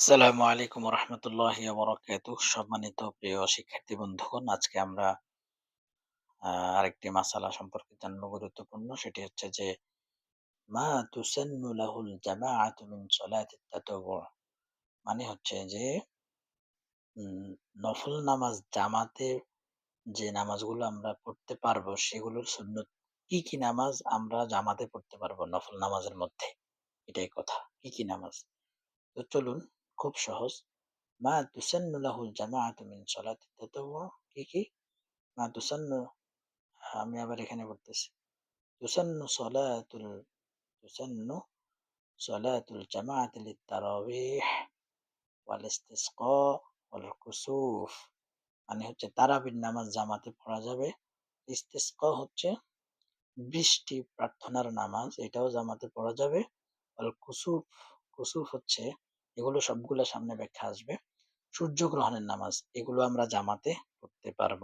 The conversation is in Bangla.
আসসালামু আলাইকুম রহমতুল্লাহি বরকাতুহ সম্মানিত প্রিয় শিক্ষার্থী বন্ধুগণ, আজকে আমরা আরেকটি মাসালা সম্পর্কে জানব গুরুত্বপূর্ণ। সেটি হচ্ছে যে, মা তুসান্নু লাহুল মিন সলাতিত তাতাওউ মানে হচ্ছে যে নফল নামাজ জামাতে যে নামাজগুলো আমরা পড়তে পারব সেগুলোর সুন্নত, কি কি নামাজ আমরা জামাতে পড়তে পারব নফল নামাজের মধ্যে? এটাই কথা, কি কি নামাজ? তো চলুন খুব সহজ। মা তুসান্নু লাহুল জামাআতু মিন তাতাওউ কি কি? মা তুসান্নু, আমি আবার এখানে পড়তেছি। তুসান্নু সলাতুল তুসান্নু সলাতুল জামাআতি লিত্তারাবিহ ওয়াল ইস্তিসকা ওয়াল কুসুফ মানে হচ্ছে তারাবির নামাজ জামাতে পড়া যাবে। ইস্তিসকা হচ্ছে বৃষ্টি প্রার্থনার নামাজ, এটাও জামাতে পড়া যাবে। আর কুসুফ কুসুফ হচ্ছে এগুলো সবগুলো সামনে ব্যাখ্যা আসবে। সূর্য গ্রহণের নামাজ এগুলো আমরা জামাতে পড়তে পারব।